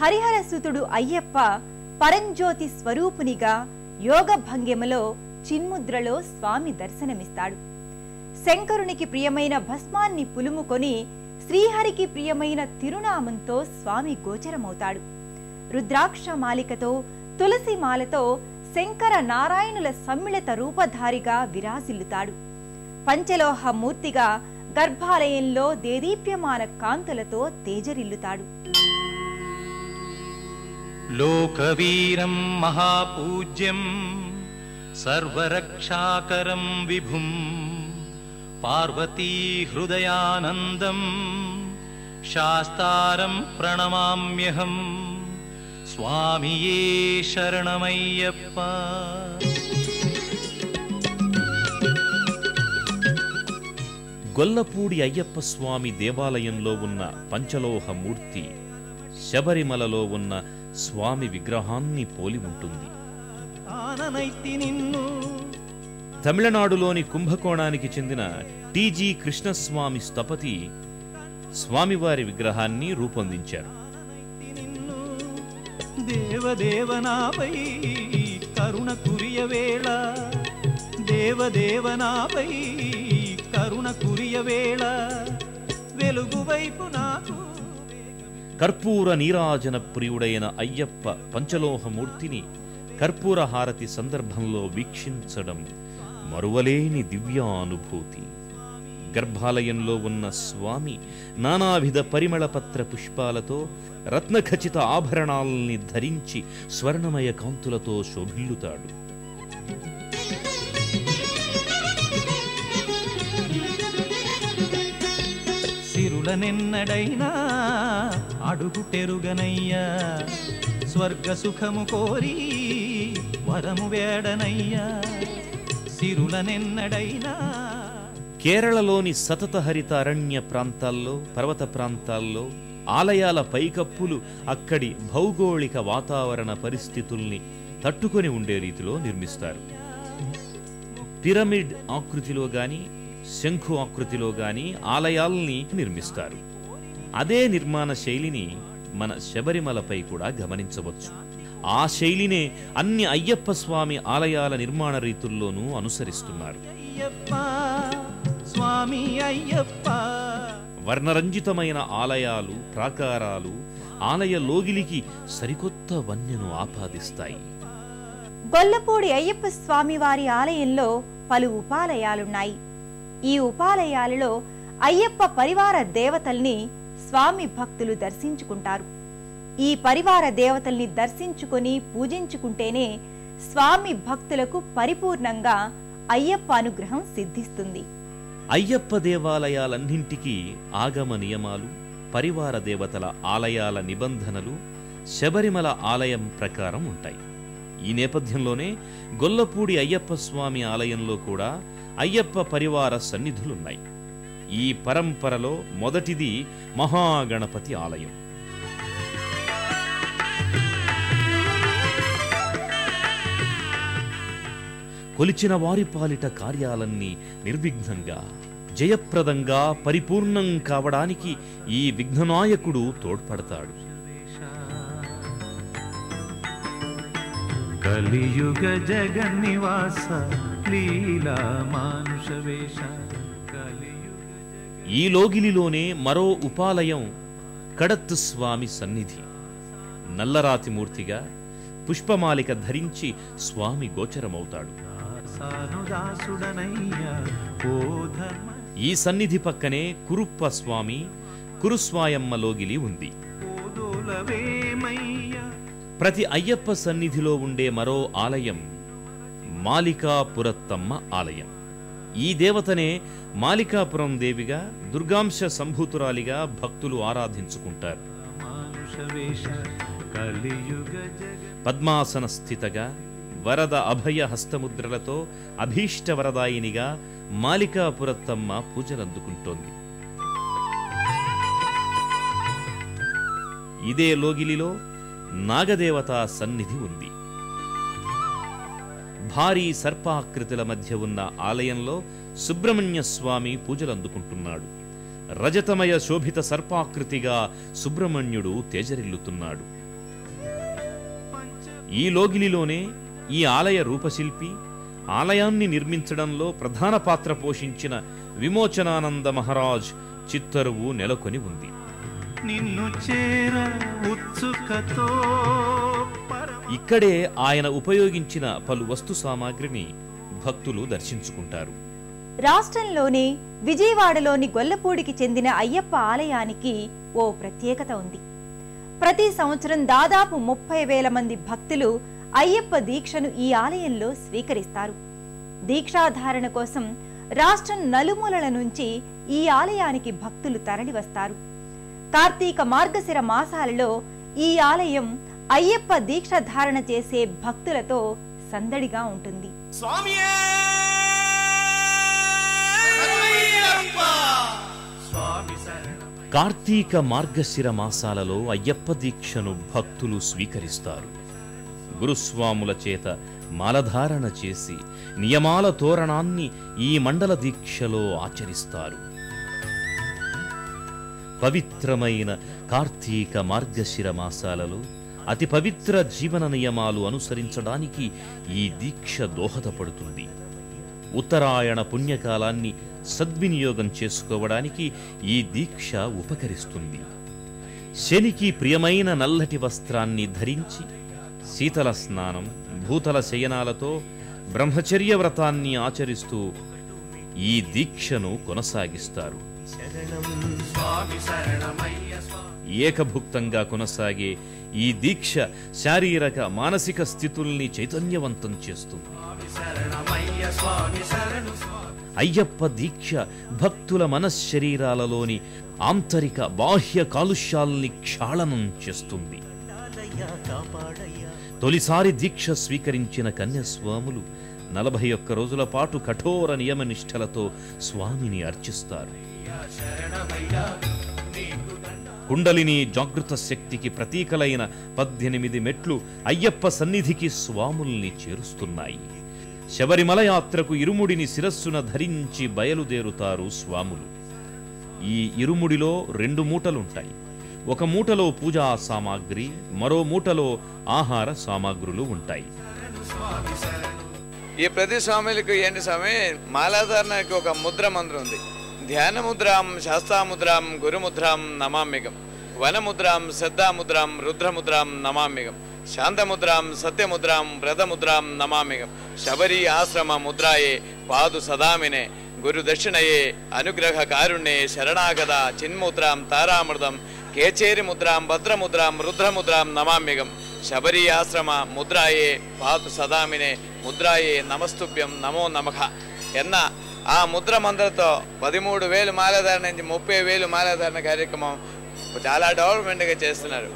హరిహరసుతుడు అయ్యప్ప పరంజ్యోతి స్వరూపునిగా యోగ భంగిమలో చిన్ముద్రలో స్వామి దర్శనమిస్తాడు. శంకరునికి ప్రియమైన భస్మాన్ని పులుముకొని శ్రీహరికి ప్రియమైన తిరునామంతో స్వామి గోచరమవుతాడు. రుద్రాక్ష మాలికతో తులసి మాలతో శంకర నారాయణుల సమ్మిళిత రూపధారిగా విరాజిల్లుతాడు. పంచలోహ మూర్తిగా గర్భాలయంలో దేదీప్యమాన కాంతులతో తేజరిల్లుతాడు. లోకవీరం మహాపూజ్యం సర్వరక్షాకరం విభుం పార్వతీ హృదయానందం శాస్తారం ప్రణమామ్యహం స్వామియే శరణమయ్యప్ప గొల్లపూడి అయ్యప్ప స్వామి దేవాలయంలో ఉన్న పంచలోహ శబరిమలలో ఉన్న స్వామి విగ్రహాన్ని పోలి ఉంటుంది. తమిళనాడులోని కుంభకోణానికి చెందిన టీజీ కృష్ణస్వామి స్థపతి స్వామివారి విగ్రహాన్ని రూపొందించారు. దేవదేవనాపై కరుణ కురియ వేళ. దేవదేవనాపై కరుణ కురియ వేళ. వెలుగు వైపు నాకు కర్పూర నీరాజన ప్రియుడైన అయ్యప్ప పంచలోహమూర్తిని కర్పూర హారతి సందర్భంలో వీక్షించడం మరువలేని దివ్యానుభూతి. గర్భాలయంలో ఉన్న స్వామి నానావిధ పరిమళపత్ర పుష్పాలతో రత్నఖచిత ఆభరణాల్ని ధరించి స్వర్ణమయ కాంతులతో శోభిల్లుతాడు. సిరులనెన్నడైనా అడుగుటెరుగనయ్యా. స్వర్గ సుఖము కోరి వరము వేడనయ్యా. సిరులనెన్నడైనా. కేరళలోని సతత హరిత అరణ్య ప్రాంతాల్లో పర్వత ప్రాంతాల్లో ఆలయాల పైకప్పులు అక్కడి భౌగోళిక వాతావరణ పరిస్థితుల్ని తట్టుకొని ఉండే రీతిలో నిర్మిస్తారు. పిరమిడ్ ఆకృతిలో గాని శంఖు ఆకృతిలో గాని ఆలయాల్ని నిర్మిస్తారు. అదే నిర్మాణ శైలిని మన శబరిమలపై కూడా గమనించవచ్చు. ఆ శైలినే అన్ని అయ్యప్ప స్వామి ఆలయాల నిర్మాణ రీతుల్లోనూ అనుసరిస్తున్నారు. అయ్యప్ప స్వామి అయ్యప్ప. వర్ణరంజితమైన ఆలయాలు ప్రాకారాలు ఆలయ లోగిలికి సరికొత్త వన్యను ఆపాదిస్తాయి. గొల్లపూడి అయ్యప్ప స్వామివారి ఆలయంలో పలు ఉపాలయాలున్నాయి. ఈ ఉపాలయాలలో అయ్యప్ప పరివార దేవతల్ని స్వామి భక్తులు దర్శించుకుంటారు. ఈ పరివార దేవతల్ని దర్శించుకొని పూజించుకుంటేనే స్వామి భక్తులకు పరిపూర్ణంగా అయ్యప్ప అనుగ్రహం సిద్ధిస్తుంది. అయ్యప్ప దేవాలయాలన్నింటికీ ఆగమ నియమాలు పరివార దేవతల ఆలయాల నిబంధనలు శబరిమల ఆలయం ప్రకారం ఉంటాయి. ఈ నేపథ్యంలోనే గొల్లపూడి అయ్యప్ప స్వామి ఆలయంలో కూడా అయ్యప్ప పరివార సన్నిధులున్నాయి. ఈ పరంపరలో మొదటిది మహాగణపతి ఆలయం. కొలిచిన వారి పాలిట కార్యాలన్నీ నిర్విఘ్నంగా జయప్రదంగా పరిపూర్ణం కావడానికి ఈ విఘ్ననాయకుడు తోడ్పడతాడు. కలియుగ జగన్నివాస లీలా మానుష వేష కలియుగ ఈ లోగిలిలోనే మరో ఉపాలయం కడత్తు స్వామి సన్నిధి. నల్లరాతి మూర్తిగా పుష్పమాలిక ధరించి స్వామి గోచరమౌతాడు ఈ సన్నిధి పక్కనే కురుప్ప స్వామి కురుస్వాయమ్మ లోగిలి ఉంది. ప్రతి అయ్యప్ప సన్నిధిలో ఉండే మరో ఆలయం మాలికాపురత్తమ్మ ఆలయం. ఈ దేవతనే మాలికాపురం దేవిగా దుర్గాంశ సంభూతురాలిగా భక్తులు ఆరాధించుకుంటారు. పద్మాసన స్థితగా వరద అభయ హస్తముద్రలతో అభీష్ట వరదాయినిగా మాలికాపురత్తమ్మ పూజలందుకుంటోంది. ఇదే లోగిలిలో నాగదేవత సన్నిధి ఉంది. భారీ సర్పాకృతుల మధ్య ఉన్న ఆలయంలో సుబ్రహ్మణ్య స్వామి పూజలందుకుంటున్నాడు. రజతమయ శోభిత సర్పాకృతిగా సుబ్రహ్మణ్యుడు తేజరిల్లుతున్నాడు. ఈ లోగిలిలోనే ఈ ఆలయ రూపశిల్పి ఆలయాన్ని నిర్మించడంలో ప్రధాన పాత్ర పోషించిన విమోచనానంద మహారాజ్ చిత్తరువు నెలకొని ఉంది. నిన్ను చేర ఉత్సుకతో ఇక్కడే ఆయన ఉపయోగించిన పలు వస్తు సామాగ్రిని భక్తులు దర్శించుకుంటారు. రాష్ట్రంలోని విజయవాడలోని గొల్లపూడికి చెందిన అయ్యప్ప ఆలయానికి ఓ ప్రత్యేకత ఉంది. ప్రతి సంవత్సరం దాదాపు ముప్పై వేల మంది భక్తులు అయ్యప్ప దీక్షను ఈ ఆలయంలో స్వీకరిస్తారు. దీక్షాధారణ కోసం రాష్ట్రం నలుమూలల నుంచి ఈ ఆలయానికి భక్తులు తరలివస్తారు. కార్తీక మార్గశిర మాసాలలో ఈ ఆలయం అయ్యప్ప దీక్ష ధారణ చేసే భక్తులతో సందడిగా ఉంటుంది. కార్తీక మార్గశిర మాసాలలో అయ్యప్ప దీక్షను భక్తులు స్వీకరిస్తారు. గురుస్వాముల చేత మాలధారణ చేసి నియమాల తోరణాన్ని ఈ మండల దీక్షలో ఆచరిస్తారు. పవిత్రమైన కార్తీక మార్గశిర మాసాలలో అతి పవిత్ర జీవన నియమాలు అనుసరించడానికి ఈ దీక్ష దోహదపడుతుంది. ఉత్తరాయణ పుణ్యకాలాన్ని సద్వినియోగం చేసుకోవడానికి ఈ దీక్ష ఉపకరిస్తుంది. శనికి ప్రియమైన నల్లటి వస్త్రాన్ని ధరించి శీతల స్నానం భూతల శయనాలతో బ్రహ్మచర్య వ్రతాన్ని ఆచరిస్తూ ఈ దీక్షను కొనసాగిస్తారు. ఏకభుక్తంగా కొనసాగే ఈ దీక్ష శారీరక మానసిక స్థితుల్ని చైతన్యవంతం చేస్తుంది. అయ్యప్ప దీక్ష భక్తుల మనశ్శరీరాలలోని ఆంతరిక బాహ్య కాలుష్యాల్ని క్షాళనం చేస్తుంది. తొలిసారి దీక్ష స్వీకరించిన కన్యస్వాములు నలభై ఒక్క రోజుల పాటు కఠోర నియమ నిష్ఠలతో స్వామిని అర్చిస్తారు. కుండలిని జాగృత శక్తికి ప్రతీకలైన పద్దెనిమిది మెట్లు అయ్యప్ప సన్నిధికి స్వాముల్ని చేరుస్తున్నాయి. శబరిమల యాత్రకు ఇరుముడిని శిరస్సున ధరించి బయలుదేరుతారు స్వాములు. ఈ ఇరుముడిలో రెండు మూటలుంటాయి. ఒక మూటలో పూజా సామాగ్రి మరో మూటలో ఆహార సామాగ్రులు ఉంటాయి. ఈ ప్రతి స్వామిలకు ఏంటి స్వామి? మాలాధారణకి ఒక ముద్ర మంత్రం ఉంది. ധ്യാനമുദ്രാം ശാസ്താമുദ്രാം ഗുരുമുദ്രാം നമാമികം വനമുദ്രാം ശ്രദ്ധാമുദ്രാം രുദ്രമുദ്രാം നമാമികം ശാന്തമുദ്രാം സത്യമുദ്രാം വ്രതമുദ്രാം നമാമികം ശബരി ആശ്രമ മുദ്രായെ പാതു സദാമിനെ ഗുരുദക്ഷിണയെ അനുഗ്രഹ കാരുണ്യെ ശരണാഗത ചിന്മുദ്രാം താരാമൃതം കേച്ചേരി മുദ്രാം ഭദ്രമുദ്രാം രുദ്രമുദ്രാം നമാമികം ശബരി ആശ്രമ മുദ്രായെ പാതു സദാമിനെ മുദ്രായെ നമസ്തുഭ്യം നമോ നമഃ എന്ന ఆ ముద్ర మంత్రతో పదిమూడు వేలు మాలధారణ నుంచి ముప్పై వేలు మాలధారణ కార్యక్రమం చాలా డెవలప్మెంట్గా చేస్తున్నారు.